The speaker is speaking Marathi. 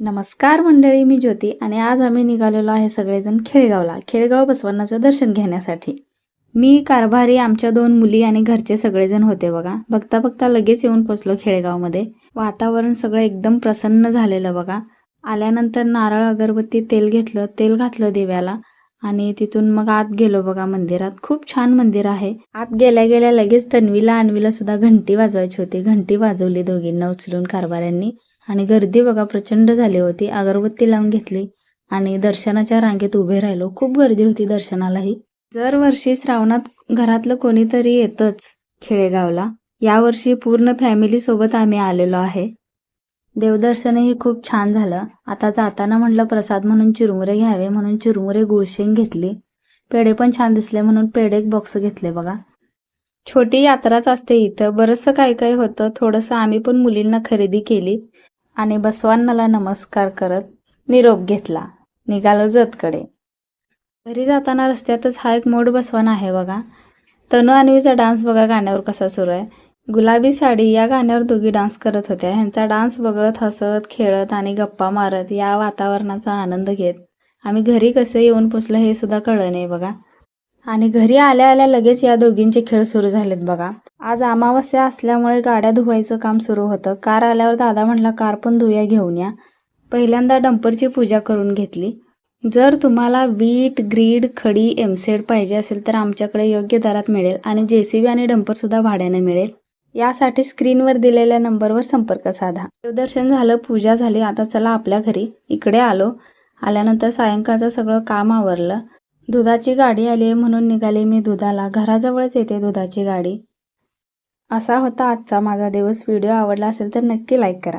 नमस्कार मंडळी मी ज्योती आणि आज आम्ही निघालेलो आहे सगळेजण खेळगावला खेळगाव बसवन्नाचं दर्शन घेण्यासाठी. मी कारभारी आमच्या दोन मुली आणि घरचे सगळेजण होते बघा. बघता बघता लगेच येऊन पोचलो खेळगावमध्ये. वातावरण सगळं एकदम प्रसन्न झालेलं बघा. आल्यानंतर नारळ अगरबत्ती तेल घेतलं तेल घातलं देव्याला आणि तिथून मग आत गेलो बघा मंदिरात. खूप छान मंदिर आहे. आत गेल्या गेल्या लगेच तन्वीला अन्वीला सुद्धा घंटी वाजवायची होती. घंटी वाजवली दोघींना उचलून कारभाऱ्यांनी. आणि गर्दी बघा प्रचंड झाली होती. अगरबत्ती लावून घेतली आणि दर्शनाच्या रांगेत उभे राहिलो. खूप गर्दी होती दर्शनालाही. दरवर्षी श्रावणात घरातलं कोणीतरी येतच खेडेगावला. यावर्षी पूर्ण फॅमिली सोबत आम्ही आलेलो आहे. देवदर्शनही खूप छान झालं. आता जाताना म्हटलं प्रसाद म्हणून चिरमुरे घ्यावे म्हणून चिरमुरे गुळशेंग घेतली. पेढे पण छान दिसले म्हणून पेढे बॉक्स घेतले बघा. छोटी यात्राच असते इथं. बरंचसं काय काय होतं. थोडंसं आम्ही पण मुलींना खरेदी केली आणि बसवांनाला नमस्कार करत निरोप घेतला. निघालो जतकडे. घरी जाताना रस्त्यातच हा एक मोड बसवान आहे बघा. तनु अन्वीचा डान्स बघा गाण्यावर कसा सुरू आहे. गुलाबी साडी या गाण्यावर दोघी डान्स करत होत्या. ह्यांचा डान्स बघत हसत खेळत आणि गप्पा मारत या वातावरणाचा आनंद घेत. आम्ही घरी कसे येऊन पोचलं हे सुद्धा कळलं नाही बघा. आणि घरी आल्या आल्या लगेच या दोघींचे खेळ सुरू झालेत बघा. आज अमावस्या असल्यामुळे गाड्या धुवायचं काम सुरू होतं. कार आल्यावर दादा म्हटला कार पण धुया घेऊन या. पहिल्यांदा डंपरची पूजा करून घेतली. जर तुम्हाला वीट ग्रीड खडी एमसेड पाहिजे असेल तर आमच्याकडे योग्य दरात मिळेल आणि जे सी बी आणि डंपरसुद्धा भाड्याने मिळेल. यासाठी स्क्रीनवर दिलेल्या नंबरवर संपर्क साधा. देवदर्शन झालं पूजा झाली आता चला आपल्या घरी. इकडे आलो. आल्यानंतर सायंकाळचं सगळं काम आवरलं. दुधाची गाडी आली आहे म्हणून निघाले मी दुधाला. घराजवळच येते दुधाची गाडी. असा होता आजचा माझा दिवस. व्हिडिओ आवडला असेल तर नक्की लाईक करा.